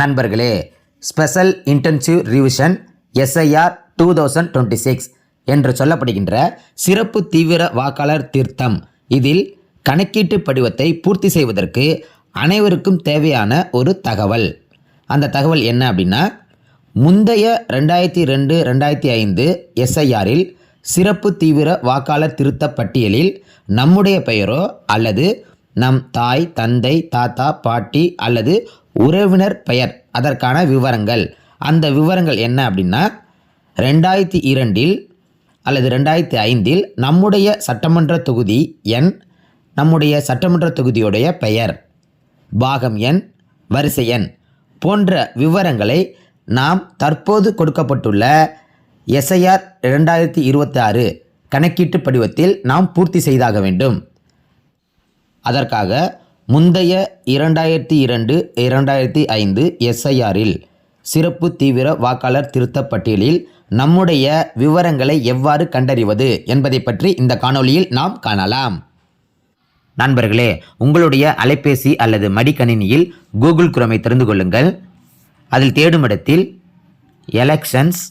நண்பர்களே special intensive revision SIR two thousand twenty six என்று சொல்லப்படுகின்ற சிறப்பு தீவிர வாக்காளர் தீர்த்தம். இதில் கணக்கீட்டு படிவத்தை பூர்த்தி செய்வதற்கு அனைவருக்கும் தேவையான ஒரு தகவல். அந்த தகவல் என்ன அப்படின்னா முந்தைய ரெண்டாயிரத்தி ரெண்டு ரெண்டாயிரத்தி ஐந்து எஸ்ஐஆரில் சிறப்பு தீவிர வாக்காளர் திருத்த பட்டியலில் நம்முடைய பெயரோ அல்லது நம் தாய் தந்தை தாத்தா பாட்டி அல்லது உறவினர் பெயர். அதற்கான விவரங்கள். அந்த விவரங்கள் என்ன அப்படின்னா ரெண்டாயிரத்தி இரண்டில் அல்லது ரெண்டாயிரத்தி ஐந்தில் நம்முடைய சட்டமன்ற தொகுதி எண் நம்முடைய சட்டமன்ற தொகுதியுடைய பெயர் பாகம் எண் வரிசை எண் போன்ற விவரங்களை நாம் தற்போது கொடுக்கப்பட்டுள்ள எஸ்ஐஆர் ரெண்டாயிரத்தி இருபத்தி ஆறு கணக்கீட்டு படிவத்தில் நாம் பூர்த்தி செய்தாக வேண்டும். அதற்காக முந்தைய இரண்டாயிரத்தி இரண்டு இரண்டாயிரத்தி ஐந்து எஸ்ஐஆரில் சிறப்பு தீவிர வாக்காளர் திருத்தப் பட்டியலில் நம்முடைய விவரங்களை எவ்வாறு கண்டறிவது என்பதை பற்றி இந்த காணொளியில் நாம் காணலாம். நண்பர்களே உங்களுடைய அலைபேசி அல்லது மடிக்கணினியில் கூகுள் குரோமை திறந்து கொள்ளுங்கள். அதில் தேடும் இடத்தில் elections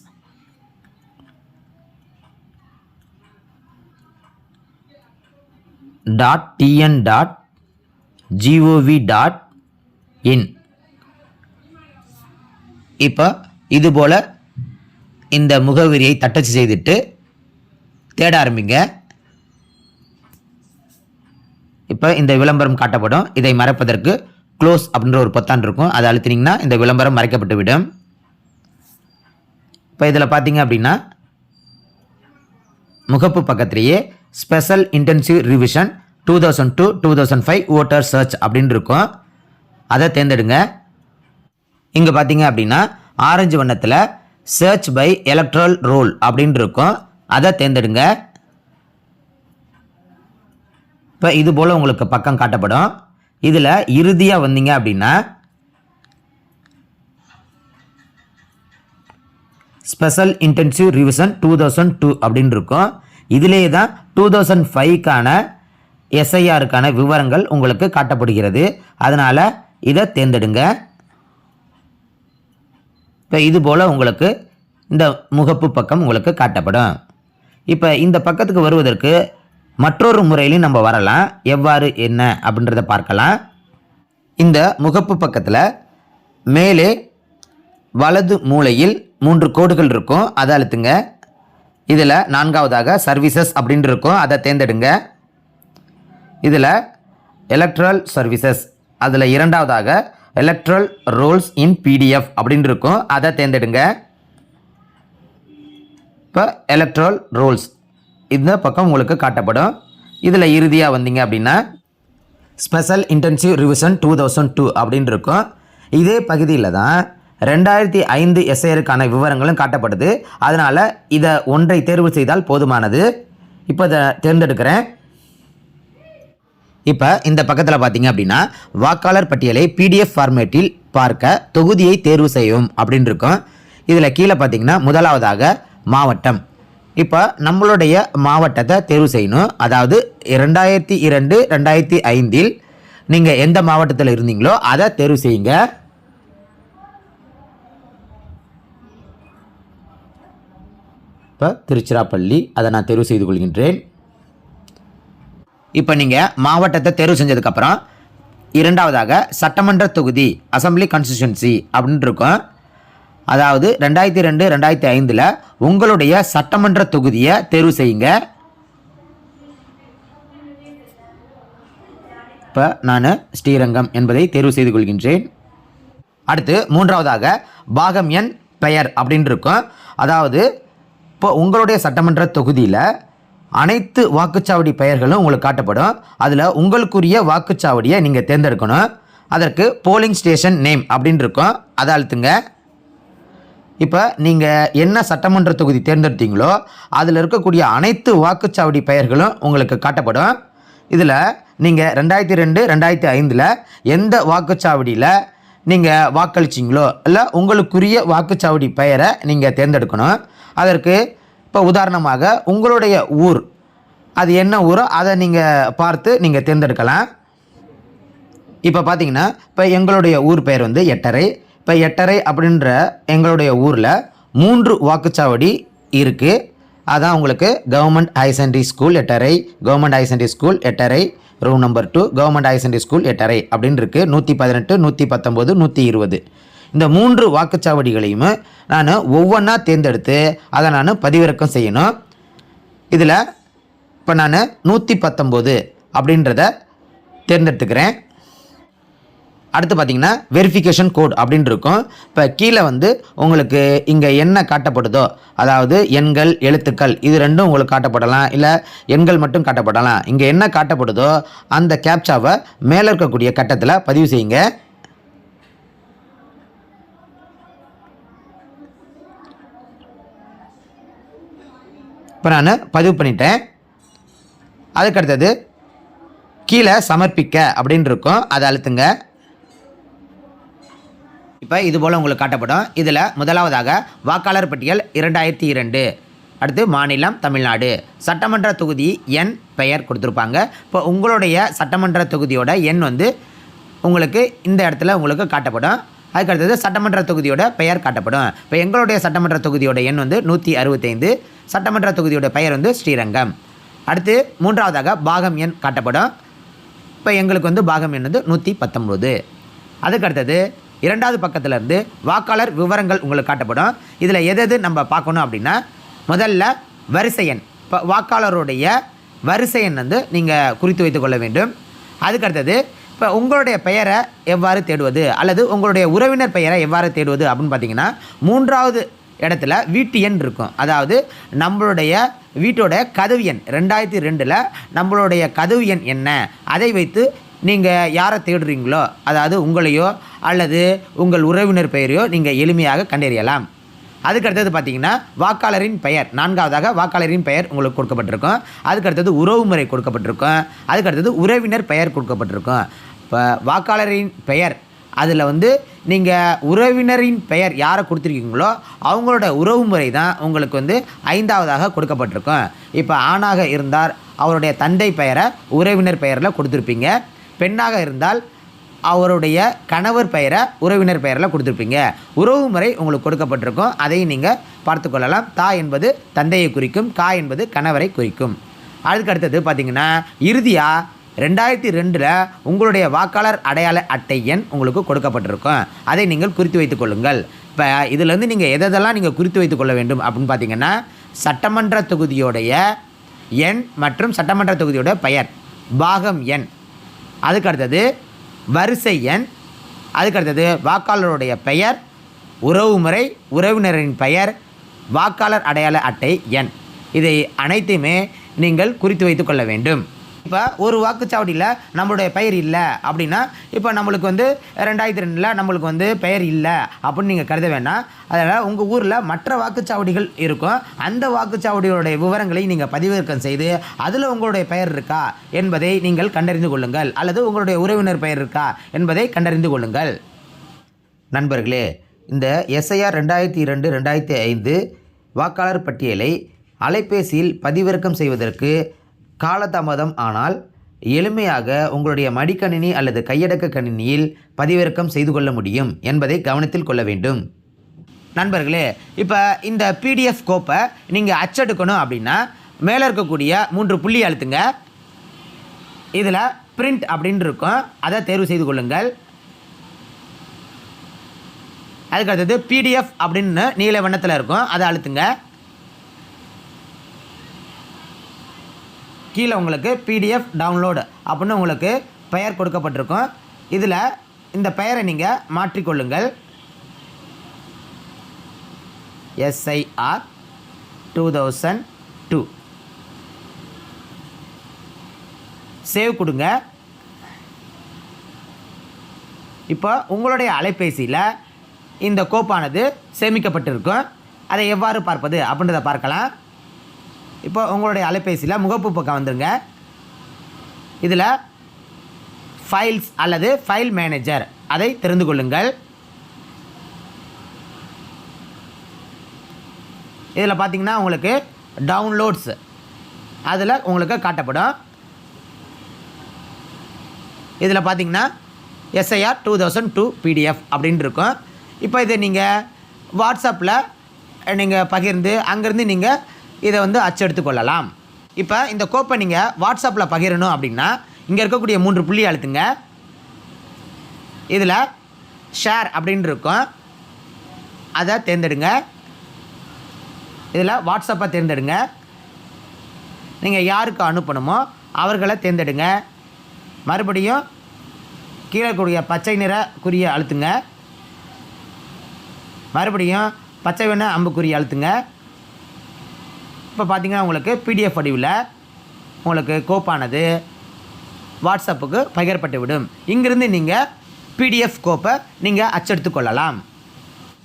dot TN dot GOV dot in இப்போ இதுபோல் இந்த முகவரியை தட்டச்சு செய்துட்டு தேட ஆரம்பிங்க. இப்போ இந்த விளம்பரம் காட்டப்படும். இதை மறைப்பதற்கு க்ளோஸ் அப்படின்ற ஒரு பொத்தான் இருக்கும். அதை அழுத்தினீங்கன்னா இந்த விளம்பரம் மறைக்கப்பட்டு விடும். இப்போ இதில் பார்த்தீங்க அப்படின்னா முகப்பு பக்கத்திலேயே special intensive revision two thousand two two thousand five voter search அப்படின்னு இருக்கும். அதை தேர்ந்தெடுங்க. இங்கே பார்த்தீங்க அப்படின்னா ஆரஞ்சு வண்ணத்தில் சர்ச் பை எலக்ட்ரல் ரோல் அப்படின்னு இருக்கும். அதை தேர்ந்தெடுங்க. இப்போ இது போல் உங்களுக்கு பக்கம் காட்டப்படும். இதில் இறுதியாக வந்தீங்க அப்படின்னா special intensive revision two thousand two அப்படின்னு இருக்கும். இதிலே தான் டூ தௌசண்ட் ஃபைவ்க்கான எஸ்ஐஆருக்கான விவரங்கள் உங்களுக்கு காட்டப்படுகிறது. அதனால் இதை தேர்ந்தெடுங்க. இப்போ இது போல் உங்களுக்கு இந்த முகப்பு பக்கம் உங்களுக்கு காட்டப்படும். இப்போ இந்த பக்கத்துக்கு வருவதற்கு மற்றொரு முறையிலையும் நம்ம வரலாம். எவ்வாறு என்ன அப்படின்றத பார்க்கலாம். இந்த முகப்பு பக்கத்தில் மேலே வலது மூலையில் மூன்று கோடுகள் இருக்கும். அதை அழுத்துங்க. இதில் நான்காவதாக சர்வீசஸ் அப்படின்னு இருக்கும். அதை தேர்ந்தெடுங்க. இதில் எலக்ட்ரல் சர்வீசஸ் அதில் இரண்டாவதாக எலக்ட்ரல் ரோல்ஸ் இன் பிடிஎஃப் அப்படின்னு இருக்கும். அதை தேர்ந்தெடுங்க. இப்போ எலக்ட்ரல் ரோல்ஸ் இந்த பக்கம் உங்களுக்கு காட்டப்படும். இதில் இறுதியாக வந்தீங்க அப்படின்னா special intensive revision two thousand two அப்படின்னு இருக்கும். இதே பகுதியில் தான் ரெண்டாயிரத்தி ஐந்து எஸ்ஐயருக்கான விவரங்களும் காட்டப்படுது. அதனால் இதை ஒன்றை தேர்வு செய்தால் போதுமானது. இப்போ இதை தேர்ந்தெடுக்கிறேன். இப்போ இந்த பக்கத்தில் பார்த்தீங்க அப்படின்னா வாக்காளர் பட்டியலை பிடிஎஃப் ஃபார்மேட்டில் பார்க்க தொகுதியை தேர்வு செய்யவும் அப்படின்னு இருக்கும். இதில் கீழே பார்த்தீங்கன்னா முதலாவதாக மாவட்டம். இப்போ நம்மளுடைய மாவட்டத்தை தேர்வு செய்யணும். அதாவது ரெண்டாயிரத்தி இரண்டு ரெண்டாயிரத்தி ஐந்தில் நீங்கள் எந்த மாவட்டத்தில் இருந்தீங்களோ அதை தேர்வு செய்யுங்க. இப்போ திருச்சிராப்பள்ளி அதை நான் தேர்வு செய்து கொள்கின்றேன். இப்போ நீங்கள் மாவட்டத்தை தேர்வு செஞ்சதுக்கப்புறம் இரண்டாவதாக சட்டமன்ற தொகுதி அசம்பிளி கான்ஸ்டியூன்சி அப்படின்ட்டு இருக்கும். அதாவது ரெண்டாயிரத்தி ரெண்டு ரெண்டாயிரத்தி ஐந்தில் உங்களுடைய சட்டமன்ற தொகுதியை தேர்வு செய்யுங்க. இப்போ நான் ஸ்ரீரங்கம் என்பதை தேர்வு செய்து கொள்கின்றேன். அடுத்து மூன்றாவதாக பாகம் எண் பெயர் அப்படின்னு இருக்கும். அதாவது இப்போ உங்களுடைய சட்டமன்ற தொகுதியில் அனைத்து வாக்குச்சாவடி பெயர்களும் உங்களுக்கு காட்டப்படும். அதில் உங்களுக்குரிய வாக்குச்சாவடியை நீங்கள் தேர்ந்தெடுக்கணும். அதற்கு போலிங் ஸ்டேஷன் நேம் அப்படின்னு இருக்கும். அதை அழுத்துங்க. இப்போ நீங்கள் என்ன சட்டமன்ற தொகுதி தேர்ந்தெடுத்தீங்களோ அதில் இருக்கக்கூடிய அனைத்து வாக்குச்சாவடி பெயர்களும் உங்களுக்கு காட்டப்படும். இதில் நீங்கள் ரெண்டாயிரத்தி ரெண்டு ரெண்டாயிரத்தி ஐந்தில் எந்த வாக்குச்சாவடியில் நீங்கள் வாக்களிச்சிங்களோ இல்லை உங்களுக்குரிய வாக்குச்சாவடி பெயரை நீங்கள் தேர்ந்தெடுக்கணும். அதற்கு இப்போ உதாரணமாக உங்களுடைய ஊர். அது என்ன ஊரோ அதை நீங்கள் பார்த்து நீங்கள் தேர்ந்தெடுக்கலாம். இப்போ பார்த்தீங்கன்னா இப்போ எங்களுடைய ஊர் பெயர் வந்து எட்டரை இப்போ எட்டரை அப்படின்ற எங்களுடைய ஊரில் மூன்று வாக்குச்சாவடி இருக்குது அதான் உங்களுக்கு கவர்மெண்ட் ஹையர் செகண்டரி ஸ்கூல் எட்டரை கவர்மெண்ட் ஹையர் செகண்டரி ஸ்கூல் எட்டரை room number two government higher secondary school எட்டரை அப்படின்னு இருக்குது நூற்றி பதினெட்டு நூற்றி பத்தொம்போது நூற்றி இருபது. இந்த மூன்று வாக்குச்சாவடிகளையும் நான் ஒவ்வொன்றா தேர்ந்தெடுத்து அதை நான் பதிவிறக்கம் செய்யணும். இதில் இப்போ நான் நூற்றி பத்தொம்போது அப்படின்றத தேர்ந்தெடுத்துக்கிறேன். அடுத்து பார்த்தீங்கன்னா வெரிஃபிகேஷன் கோட் அப்படின்னு இருக்கும். இப்போ கீழே வந்து உங்களுக்கு இங்கே என்ன காட்டப்படுதோ அதாவது எண்கள் எழுத்துக்கள் இது ரெண்டும் உங்களுக்கு காட்டப்படலாம். இல்லை எண்கள் மட்டும் காட்டப்படலாம். இங்கே என்ன காட்டப்படுதோ அந்த கேப்சாவை மேலே இருக்கக்கூடிய கட்டத்தில் பதிவு செய்யுங்க. இப்போ நான் பதிவு பண்ணிட்டேன். அதுக்கு அடுத்தது கீழே சமர்ப்பிக்க அப்படின்னு இருக்கும். அதை அழுத்துங்க. இப்போ இது போல் உங்களுக்கு காட்டப்படும். இதில் முதலாவதாக வாக்காளர் பட்டியல் இரண்டாயிரத்தி இரண்டு. அடுத்து மாநிலம் தமிழ்நாடு. சட்டமன்ற தொகுதி எண் பெயர் கொடுத்துருப்பாங்க. இப்போ உங்களுடைய சட்டமன்ற தொகுதியோட எண் வந்து உங்களுக்கு இந்த இடத்துல உங்களுக்கு காட்டப்படும். அதுக்கு அடுத்தது சட்டமன்ற தொகுதியோட பெயர் காட்டப்படும். இப்போ எங்களுடைய சட்டமன்ற தொகுதியோட எண் வந்து நூற்றி அறுபத்தைந்து சட்டமன்ற தொகுதியோட பெயர் வந்து ஸ்ரீரங்கம். அடுத்து மூன்றாவதாக பாகம் எண் காட்டப்படும். இப்போ எங்களுக்கு வந்து பாகம் எண் வந்து நூற்றி பத்தொம்போது அதுக்கு அடுத்தது இரண்டாவது பக்கத்துலேருந்து வாக்காளர் விவரங்கள் உங்களுக்கு காட்டப்படும். இதில் எது எது நம்ம பார்க்கணும் அப்படின்னா முதல்ல வரிசை எண். இப்போ வாக்காளருடைய வரிசை எண் வந்து நீங்கள் குறித்து வைத்துக்கொள்ள வேண்டும். அதுக்கு அடுத்தது இப்போ உங்களுடைய பெயரை எவ்வாறு தேடுவது? அல்லது உங்களுடைய உறவினர் பெயரை எவ்வாறு தேடுவது அப்படின்னு பார்த்தீங்கன்னா மூன்றாவது இடத்துல வீட்டு எண் இருக்கும். அதாவது நம்மளுடைய வீட்டோட கதவு எண். ரெண்டாயிரத்தி ரெண்டில் நம்மளுடைய கதவு எண் என்ன? அதை வைத்து நீங்கள் யாரை தேடுறீங்களோ அதாவது உங்களையோ அல்லது உங்கள் உறவினர் பெயரையோ நீங்கள் எளிமையாக கண்டறியலாம். அதுக்கு அடுத்தது பார்த்தீங்கன்னா வாக்காளரின் பெயர். நான்காவதாக வாக்காளரின் பெயர் உங்களுக்கு கொடுக்கப்பட்டிருக்கும். அதுக்கு அடுத்தது உறவுமுறை கொடுக்கப்பட்டிருக்கும். அதுக்கு அடுத்தது உறவினர் பெயர் கொடுக்கப்பட்டிருக்கும். இப்போ வாக்காளரின் பெயர் அதில் வந்து நீங்கள் உறவினரின் பெயர் யாரை கொடுத்துருக்கீங்களோ அவங்களோட உறவுமுறை தான் உங்களுக்கு வந்து ஐந்தாவதாக கொடுக்கப்பட்டிருக்கும். இப்போ ஆணாக இருந்தார் அவருடைய தந்தை பெயரை உறவினர் பெயரில் கொடுத்துருப்பீங்க. பெண்ணாக இருந்தால் அவருடைய கணவர் பெயரை உறவினர் பெயரில் கொடுத்துருப்பீங்க. உறவுமுறை உங்களுக்கு கொடுக்கப்பட்டிருக்கும். அதையும் நீங்கள் பார்த்து கொள்ளலாம். தா என்பது தந்தையை குறிக்கும் கா என்பது கணவரை குறிக்கும். அதுக்கு அடுத்தது பார்த்தீங்கன்னா இறுதியாக ரெண்டாயிரத்தி ரெண்டில் உங்களுடைய வாக்காளர் அடையாள அட்டை எண் உங்களுக்கு கொடுக்கப்பட்டிருக்கும். அதை நீங்கள் குறித்து வைத்துக் கொள்ளுங்கள். இப்போ இதிலேருந்து நீங்கள் எதெல்லாம் நீங்கள் குறித்து வைத்துக் கொள்ள வேண்டும் அப்படின்னு பார்த்தீங்கன்னா சட்டமன்ற தொகுதியோடைய எண் மற்றும் சட்டமன்ற தொகுதியோட பெயர் பாகம் எண். அதுக்கு அடுத்தது வரிசை எண் அதுக்கு அடுத்தது வாக்காளருடைய பெயர் உறவுமுறை உறவினரின் பெயர் வாக்காளர் அடையாள அட்டை எண். இதை அனைத்தையுமே நீங்கள் குறித்து வைத்துக்கொள்ள வேண்டும். இப்போ ஒரு வாக்குச்சாவடியில் நம்மளுடைய பெயர் இல்லை அப்படின்னா இப்போ நம்மளுக்கு வந்து ரெண்டாயிரத்தி ரெண்டில் நம்மளுக்கு வந்து பெயர் இல்லை அப்படின்னு நீங்கள் கருத வேண்டாம். அதனால் உங்கள் ஊரில் மற்ற வாக்குச்சாவடிகள் இருக்கும். அந்த வாக்குச்சாவடிகளுடைய விவரங்களை நீங்கள் பதிவிறக்கம் செய்து அதில் உங்களுடைய பெயர் இருக்கா என்பதை நீங்கள் கண்டறிந்து கொள்ளுங்கள். அல்லது உங்களுடைய உறவினர் பெயர் இருக்கா என்பதை கண்டறிந்து கொள்ளுங்கள். நண்பர்களே இந்த எஸ்ஐஆர் ரெண்டாயிரத்தி இரண்டு ரெண்டாயிரத்தி ஐந்து வாக்காளர் பட்டியலை அலைபேசியில் பதிவிறக்கம் செய்வதற்கு காலதாமதம் ஆனால் எளிமையாக உங்களுடைய மடிக்கணினி அல்லது கையடக்க கணினியில் பதிவிறக்கம் செய்து கொள்ள முடியும் என்பதை கவனத்தில் கொள்ள வேண்டும். நண்பர்களே இப்போ இந்த பிடிஎஃப் கோப்பை நீங்கள் அச்செடுக்கணும் அப்படின்னா மேலே இருக்கக்கூடிய மூன்று புள்ளி அழுத்துங்க. இதில் பிரிண்ட் அப்படின்னு இருக்கும். அதை தேர்வு செய்து கொள்ளுங்கள். அதுக்கு அடுத்தது பிடிஎஃப் அப்படின்னு நீல வண்ணத்தில் இருக்கும். அதை அழுத்துங்க. கீழே உங்களுக்கு பிடிஎஃப் டவுன்லோடு அப்படின்னு உங்களுக்கு பெயர் கொடுக்கப்பட்டிருக்கும். இதில் இந்த பெயரை நீங்கள் மாற்றிக்கொள்ளுங்கள். SIR two thousand two save கொடுங்க. இப்போ உங்களுடைய அலைபேசியில் இந்த கோப்பானது சேமிக்கப்பட்டிருக்கும். அதை எவ்வாறு பார்ப்பது அப்படின்றத பார்க்கலாம். இப்போ உங்களுடைய அலைபேசியில் முகப்பு பக்கம் வந்துருங்க. இதில் ஃபைல்ஸ் அல்லது ஃபைல் மேனேஜர் அதை தெரிந்து கொள்ளுங்கள். இதில் பார்த்தீங்கன்னா உங்களுக்கு டவுன்லோட்ஸ் அதில் உங்களுக்கு காட்டப்படும். இதில் பார்த்தீங்கன்னா SIR two thousand two PDF அப்படின்னு இருக்கும். இப்போ இதை நீங்கள் வாட்ஸ்அப்பில் நீங்கள் பகிர்ந்து அங்கேருந்து நீங்கள் இதை வந்து அச்செடுத்து கொள்ளலாம் இப்போ இந்த கோப்பை நீங்கள் வாட்ஸ்அப்பில் பகிரணும் அப்படின்னா இங்கே இருக்கக்கூடிய மூன்று புள்ளி அழுத்துங்க. இதில் ஷேர் அப்படின்னு இருக்கும். அதை தேர்ந்தெடுங்க. இதில் வாட்ஸ்அப்பை தேர்ந்தெடுங்க. நீங்கள் யாருக்கு அனுப்பணுமோ அவர்களை தேர்ந்தெடுங்க. மறுபடியும் கீழே கூடிய பச்சை நிற குறியை அழுத்துங்க. மறுபடியும் பச்சை வண்ண அம்புக்குறி அழுத்துங்க. இப்போ பார்த்தீங்கன்னா உங்களுக்கு பிடிஎஃப் வடிவில் உங்களுக்கு கோப்பானது வாட்ஸ்அப்புக்கு பகிரப்பட்டு விடும். இங்கிருந்து நீங்கள் பிடிஎஃப் கோப்பை நீங்கள் அச்செடுத்து கொள்ளலாம்.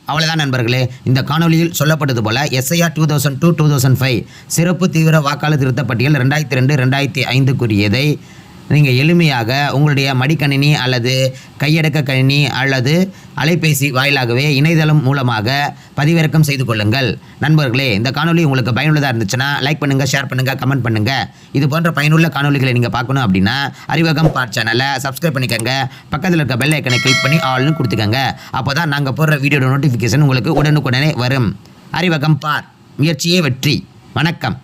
அவ்வளோதான் நண்பர்களே. இந்த காணொலியில் சொல்லப்பட்டது போல் SIR two thousand two two thousand five சிறப்பு தீவிர வாக்காளர் திருத்த பட்டியல் ரெண்டாயிரத்தி ரெண்டு ரெண்டாயிரத்தி ஐந்துக்குரியதை நீங்கள் எளிமையாக உங்களுடைய மடிக்கணினி அல்லது கையடக்க கணினி அல்லது அலைபேசி வாயிலாகவே இணையதளம் மூலமாக பதிவிறக்கம் செய்து கொள்ளுங்கள். நண்பர்களே இந்த காணொலி உங்களுக்கு பயனுள்ளதாக இருந்துச்சுன்னா லைக் பண்ணுங்கள் ஷேர் பண்ணுங்கள் கமெண்ட் பண்ணுங்கள் இது போன்ற பயனுள்ள காணொலிகளை நீங்கள் பார்க்கணும் அப்படின்னா அறிவகம் பார்ட் சேனலை சப்ஸ்கிரைப் பண்ணிக்கோங்க. பக்கத்தில் இருக்க பெல் ஐக்கனை கிளிக் பண்ணி ஆல்னு கொடுத்துக்கோங்க. அப்போ தான் நாங்கள் போடுற வீடியோட நோட்டிஃபிகேஷன் உங்களுக்கு உடனுக்குடனே வரும். அறிவகம் பார் முயற்சியே வெற்றி. வணக்கம்.